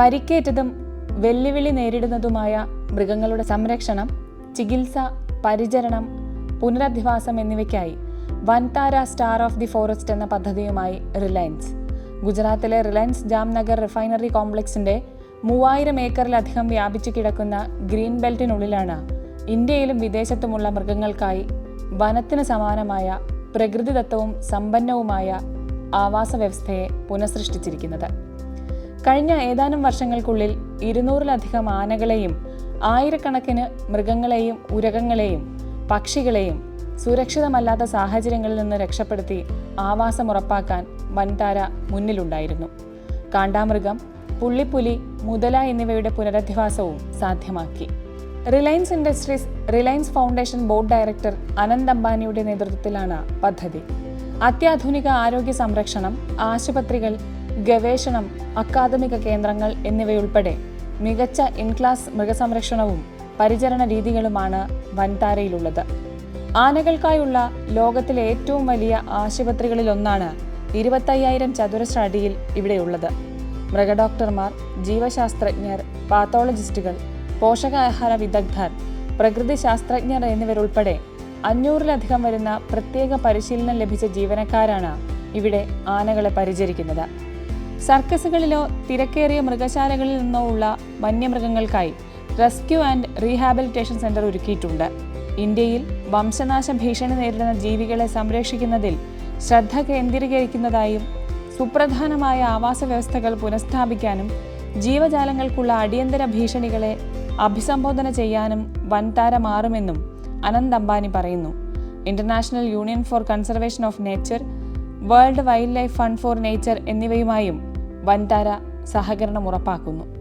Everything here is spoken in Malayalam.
പരിക്കേറ്റതും വെല്ലുവിളി നേരിടുന്നതുമായ മൃഗങ്ങളുടെ സംരക്ഷണം ചികിത്സ പരിചരണം പുനരധിവാസം എന്നിവയ്ക്കായി Vantara star of the forest എന്ന പദ്ധതിയുമായി റിലയൻസ്. ഗുജറാത്തിലെ റിലയൻസ് ജാംനഗർ റിഫൈനറി കോംപ്ലക്സിന്റെ മൂവായിരം ഏക്കറിലധികം വ്യാപിച്ചു കിടക്കുന്ന ഗ്രീൻ ബെൽറ്റിനുള്ളിലാണ് ഇന്ത്യയിലും വിദേശത്തുമുള്ള മൃഗങ്ങൾക്കായി വനത്തിന് സമാനമായ പ്രകൃതിദത്തവും സമ്പന്നവുമായ ആവാസ വ്യവസ്ഥയെ പുനഃസൃഷ്ടിച്ചിരിക്കുന്നത്. കഴിഞ്ഞ ഏതാനും വർഷങ്ങൾക്കുള്ളിൽ ഇരുന്നൂറിലധികം ആനകളെയും ആയിരക്കണക്കിന് മൃഗങ്ങളെയും ഉരകങ്ങളെയും പക്ഷികളെയും സുരക്ഷിതമല്ലാത്ത സാഹചര്യങ്ങളിൽ നിന്ന് രക്ഷപ്പെടുത്തി ആവാസം ഉറപ്പാക്കാൻ വൻതാര മുന്നിലുണ്ടായിരുന്നു. കാണ്ടാമൃഗം പുള്ളിപ്പുലി മുതല എന്നിവയുടെ പുനരധിവാസവും സാധ്യമാക്കി. Reliance Industries Reliance Foundation board director Anant അംബാനിയുടെ നേതൃത്വത്തിലാണ് പദ്ധതി. അത്യാധുനിക ആരോഗ്യ സംരക്ഷണം ആശുപത്രികൾ ഗവേഷണം അക്കാദമിക കേന്ദ്രങ്ങൾ എന്നിവയുൾപ്പെടെ മികച്ച ഇൻ ക്ലാസ് മൃഗസംരക്ഷണവും പരിചരണ രീതികളുമാണ് വൻതാരയിലുള്ളത്. ആനകൾക്കായുള്ള ലോകത്തിലെ ഏറ്റവും വലിയ ആശുപത്രികളിലൊന്നാണ് ഇരുപത്തയ്യായിരം ചതുരശ്ര അടിയിൽ ഇവിടെയുള്ളത്. മൃഗഡോക്ടർമാർ ജീവശാസ്ത്രജ്ഞർ പാത്തോളജിസ്റ്റുകൾ പോഷകാഹാര വിദഗ്ധർ പ്രകൃതി ശാസ്ത്രജ്ഞർ എന്നിവരുൾപ്പെടെ അഞ്ഞൂറിലധികം വരുന്ന പ്രത്യേക പരിശീലനം ലഭിച്ച ജീവനക്കാരാണ് ഇവിടെ ആനകളെ പരിചരിക്കുന്നത്. സർക്കസുകളിലോ തിരക്കേറിയ മൃഗശാലകളിൽ നിന്നോ ഉള്ള വന്യമൃഗങ്ങൾക്കായി റെസ്ക്യൂ ആൻഡ് റീഹാബിലിറ്റേഷൻ സെന്റർ ഒരുക്കിയിട്ടുണ്ട്. ഇന്ത്യയിൽ വംശനാശ ഭീഷണി നേരിടുന്ന ജീവികളെ സംരക്ഷിക്കുന്നതിൽ ശ്രദ്ധ കേന്ദ്രീകരിക്കുന്നതായും സുപ്രധാനമായ ആവാസ വ്യവസ്ഥകൾ പുനഃസ്ഥാപിക്കാനും ജീവജാലങ്ങൾക്കുള്ള അടിയന്തര ഭീഷണികളെ അഭിസംബോധന ചെയ്യാനും വൻതാര മാറുമെന്നും അനന്ത് അംബാനി പറയുന്നു. International Union for Conservation of Nature World Wildlife Fund for Nature എന്നിവയുമായും Vantara സഹകരണം ഉറപ്പാക്കുന്നു.